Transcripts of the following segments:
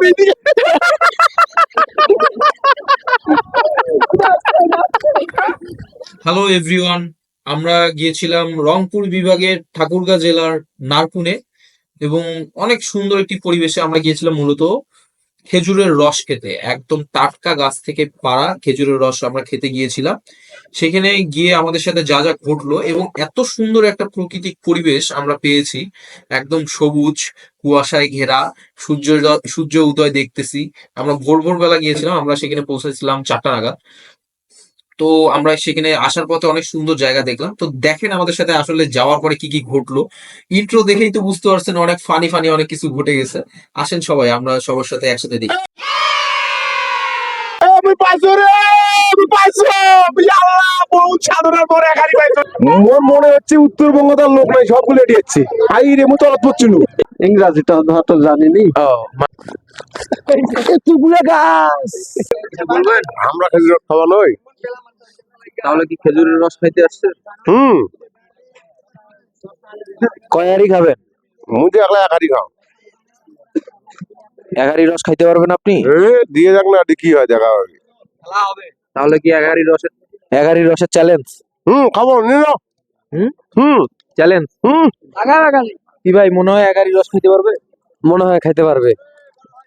বিধি। Hello everyone আমরা গিয়েছিলাম রংপুর বিভাগের ঠাকুরগাঁ জেলার নারকুনে এবং অনেক সুন্দর একটি পরিবেশে আমরা গিয়েছিলাম মূলত। খেজুরের রস খেতে, একদম টাটকা গাছ থেকে পাড়া খেজুরের রস আমরা খেতে গিয়েছিলাম। সেখানে গিয়ে আমাদের সাথে যা যা ঘটলো এবং এত সুন্দর একটা প্রাকৃতিক পরিবেশ আমরা পেয়েছি। একদম সবুজ, কুয়াশায় ঘেরা, সূর্য সূর্য উদয় দেখতেছি। আমরা ভোর ভোর বেলা গিয়েছিলাম, আমরা সেখানে পৌঁছেছিলাম চারটা নাগাদ। তো আমরা সেখানে আসার পথে অনেক সুন্দর জায়গা দেখলাম তো দেখেন আমাদের সাথে আসলে যাওয়ার পরে কি কি ঘটলো ইন্ট্রো দেখেই তো বুঝতে পারছেন অনেক ফানি ফানি অনেক কিছু ঘটে গেছে আসেন সবাই আমরা সবার সাথে একসাথে দেখি মনে হচ্ছে উত্তরবঙ্গ তার লোক নাই সবগুলো এটি আই রে হয়তো জানিনি এতগুলো গাছ আমরা খেজুর খাওয়া নই তাহলে কি খেজুরের রস খাইতে আসছে? হুম। কয়ারি খাবেন? মুঝে একলা একারি খাও। এগারি রস খাইতে পারবেন আপনি? এ দিয়ে যাক না কি হয় দেখা হবে। তাহলে কি এগারি রসের এগারি রসের চ্যালেঞ্জ হুম খাব নাও হুম? হুম। চ্যালেঞ্জ হুম। কি ভাই মনে হয় এগারি রস খাইতে পারবে? মনে হয় খাইতে পারবে।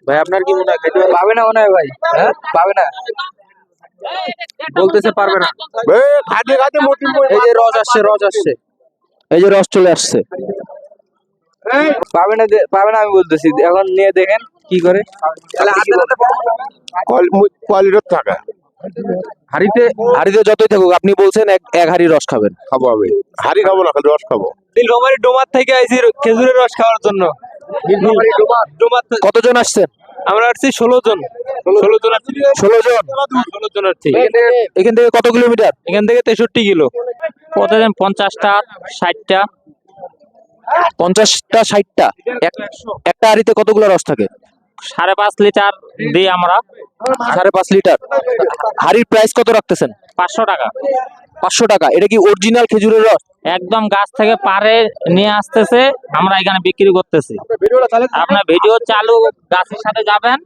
ভাই আপনার কি মনে হয় খাইতে পারবে? পাবে না মনে হয় ভাই। হ্যাঁ? পাবে না? বলতেছে পারবে না। এই যে রস আসছে রস আসছে। এই যে রস চলে আসছে। পাবে না পাবে না আমি বলতেছি। এখন নিয়ে দেখেন কি করে। তাহলে হাতে হাতে কোয়ালিটির থাকা। হাড়িতে হাড়িতে যতই থাকুক আপনি বলছেন এক এক হাড়ি রস খাবেন। খাব আমি। হাড়ি খাব না খালি রস খাব। নীলফামারী ডোমার থেকে আইছি খেজুরের রস খাওয়ার জন্য। কতজন আসছেন? আমরা আসছি ষোলো জন। ষোলো জন ষোলো জন। ষোলো জন এখান থেকে কত কিলোমিটার? এখান থেকে তেষট্টি কিলো। প্রতিদিন পঞ্চাশটা ষাটটা। পঞ্চাশটা ষাটটা। একটা হাড়িতে কতগুলো রস থাকে? সাড়ে পাঁচ লিটার দিই আমরা। সাড়ে পাঁচ লিটার। হাড়ির প্রাইস কত রাখতেছেন? পাঁচশো টাকা। পাঁচশো টাকা। এটা কি অরিজিনাল খেজুরের রস? একদম গাছ থেকে পারে নিয়ে আসতেছে। আমরা এখানে বিক্রি করতেছি। আপনার ভিডিও চালু গাছের সাথে যাবেন।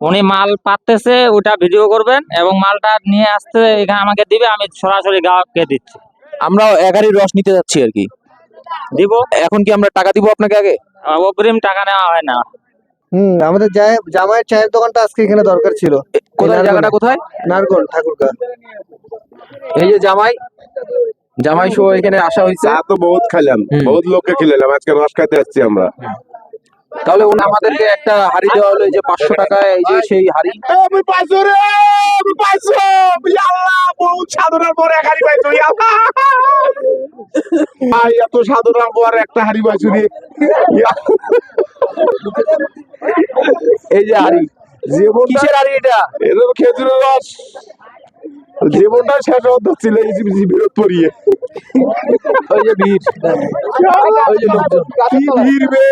উনি মাল পাততেছে ওটা ভিডিও করবেন এবং মালটা নিয়ে আসতে এখানে আমাকে দিবে আমি সরাসরি গ্রাহককে দিচ্ছি। আমরা এক রস নিতে যাচ্ছি আর কি। দিব? এখন কি আমরা টাকা দিব আপনাকে আগে? অগ্রিম টাকা নেওয়া হয় না। হুম আমাদের জামাই- জামাইয়ের চায়ের দোকানটা আজকে এখানে দরকার ছিল। কোথায়? জায়গাটা কোথায়? নারকল ঠাকুরগা। এই যে জামাই জামাই সহ এখানে আসা হয়েছে। তো বহুত খাইলাম বহুত লোককে খিলাইলাম আজকে রস খাইতে আসছি আমরা। তাহলে উনি আমাদেরকে একটা হাড়ি দেওয়া হলো যে পাঁচশো টাকায় এই যে সেই হাড়ি। আমি পাইছো রে আমি আল্লাহ বহুত সাধনার পরে এক হাড়ি পাইছো আল্লাহ ভাই এত সাধনার পর একটা হাড়ি পাইছো রে। এই যে হাড়ি। কিসের হাড়ি এটা? এটা তো খেজুরের রস। জীবনটা শেষ হতে ছিল বিরোধ পড়িয়ে ওই যে ভিড় ওই যে কি ভিড় বে।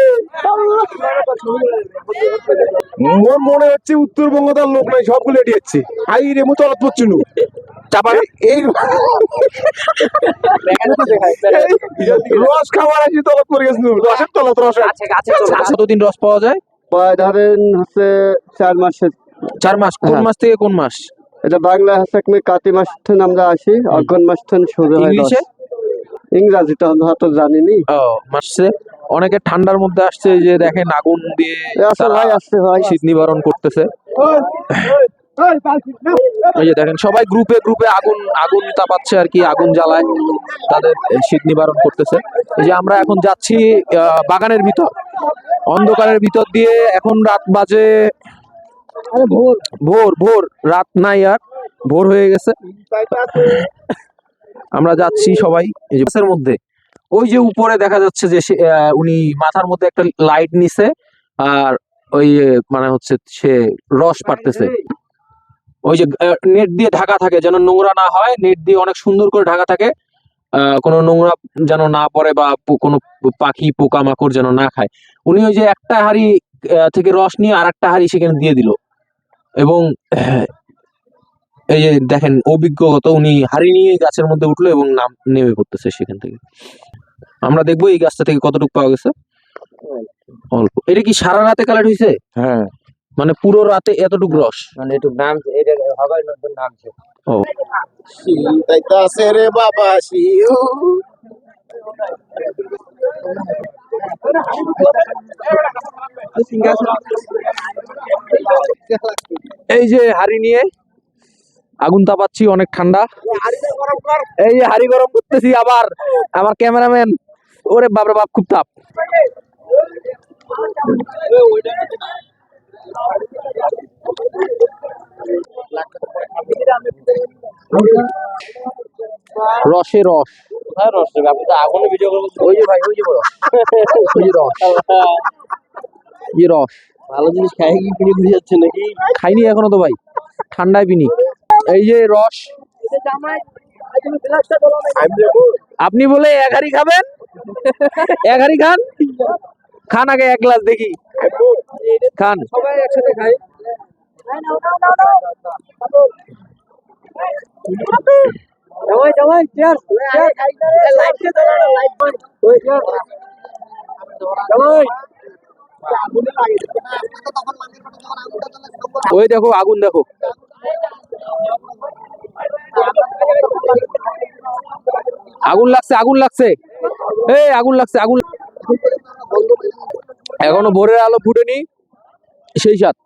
মোর মনে হচ্ছে উত্তরবঙ্গ তার লোক নাই সবগুলো এটি যাচ্ছে আই রে মু তলত পড়ছিল চাপা এই এই রস খাবার আসি তলত পড়ে গেছিল রসের তলত রস কতদিন রস পাওয়া যায় ধরেন হচ্ছে চার মাসের। চার মাস। কোন হ্যাঁ। মাস থেকে কোন মাস? এটা বাংলা ভাষা কাতি মাস থেকে আমরা আসি অগ্রণ মাস থেকে শুরু হয়। ইংলিশে? ইংরাজিটা হয়তো জানিনি। ও মাসে অনেকে ঠান্ডার মধ্যে আসছে যে দেখেন আগুন দিয়ে এ আসে ভাই আসছে ভাই। শীত নিবারণ করতেছে। এই যে দেখেন সবাই গ্রুপে গ্রুপে আগুন আগুন তাপাচ্ছে আর কি আগুন জ্বালায় তাদের শীত নিবারণ করতেছে। এই যে আমরা এখন যাচ্ছি বাগানের ভিতর। অন্ধকারের ভিতর দিয়ে এখন রাত বাজে ভোর। ভোর ভোর, রাত নাই আর, ভোর হয়ে গেছে। আমরা যাচ্ছি সবাই, এই মধ্যে। ওই যে উপরে দেখা যাচ্ছে যে উনি মাথার মধ্যে একটা লাইট নিছে, আর ওই মানে হচ্ছে সে রস পারতেছে ওই যে নেট দিয়ে ঢাকা থাকে, যেন নোংরা না হয়, নেট দিয়ে অনেক সুন্দর করে ঢাকা থাকে। কোনো নোংরা যেন না পড়ে বা কোনো পাখি, পোকামাকড় যেন না খায়। উনি ওই যে একটা হাড়ি থেকে রস নিয়ে আর একটা হাড়ি সেখানে দিয়ে দিল। এবং এই যে দেখেন অভিজ্ঞগত উনি হাড়ি নিয়ে গাছের মধ্যে উঠল এবং নাম নেমে পড়তেছে সেখান থেকে। আমরা দেখব এই গাছটা থেকে কতটুকু পাওয়া গেছে? অল্প। এটা কি সারা রাতে কালেক্ট হয়েছে হ্যাঁ। মানে পুরো রাতে এতটুকু রস? মানে একটু নাম এটা হবে নামছে ও। শীতাইতাছে রে বাবা শিউ এই যে হাড়ি নিয়ে আগুন তাপাচ্ছি অনেক ঠান্ডা। এই যে হাড়ি গরম করতেছি আবার আমার ক্যামেরাম্যান। ওরে বাপরে বাপ খুব তাপ। রসে রস। রস আপনি তো আগুনে ভিডিও করবেন ওই যে ভাই ওই যে রস ওই যে রস। রস। ভালো জিনিস খাই কি কিনে ঘুরে যাচ্ছে নাকি? খাইনি এখনও তো ভাই। ঠান্ডায় পিনি। এই যে রস। আপনি বলে এক হাড়ি খাবেন? এক হাড়ি খান? খান আগে এক গ্লাস দেখি। খান। সবাই একসাথে খাই জামাই ওই দেখো, আগুন দেখো। আগুন লাগছে আগুন লাগছে। এই, আগুন লাগছে, আগুন এখনও ভোরের আলো ফুটেনি, সেই সাত।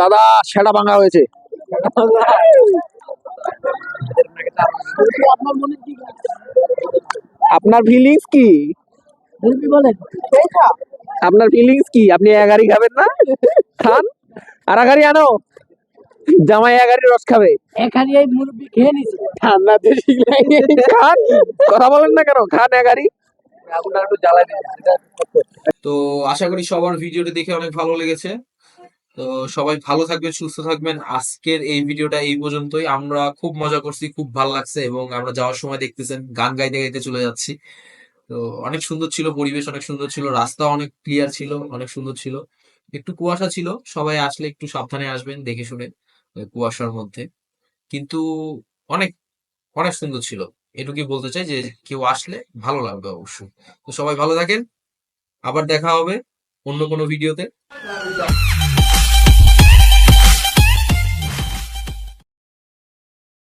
দাদা, সেটা ভাঙা হয়েছে। আপনার ফিলিংস কি? আপনার ফিলিংস কি? আপনি এগারি খাবেন না? খান। আর এগারি আনো। জামাই এগারি রস খাবে। এখানে এই মুরব্বি খেয়ে নিছে। লাগে খান। কথা বলেন না কেন? খান এগারি আগুনটা একটু জ্বালাই দিন। তো আশা করি সবার ভিডিওটা দেখে অনেক ভালো লেগেছে। তো সবাই ভালো থাকবেন সুস্থ থাকবেন। আজকের এই ভিডিওটা এই পর্যন্তই। আমরা খুব মজা করছি খুব ভালো লাগছে এবং আমরা যাওয়ার সময় দেখতেছেন গান গাইতে গাইতে চলে যাচ্ছি। তো অনেক সুন্দর ছিল পরিবেশ, অনেক সুন্দর ছিল রাস্তা অনেক ক্লিয়ার ছিল, অনেক সুন্দর ছিল। একটু কুয়াশা ছিল, সবাই আসলে একটু সাবধানে আসবেন, দেখে শুনে কুয়াশার মধ্যে। কিন্তু অনেক অনেক সুন্দর ছিল। এটুকুই বলতে চাই যে, কেউ আসলে ভালো লাগবে অবশ্যই। তো সবাই ভালো থাকেন। আবার দেখা হবে অন্য কোনো ভিডিওতে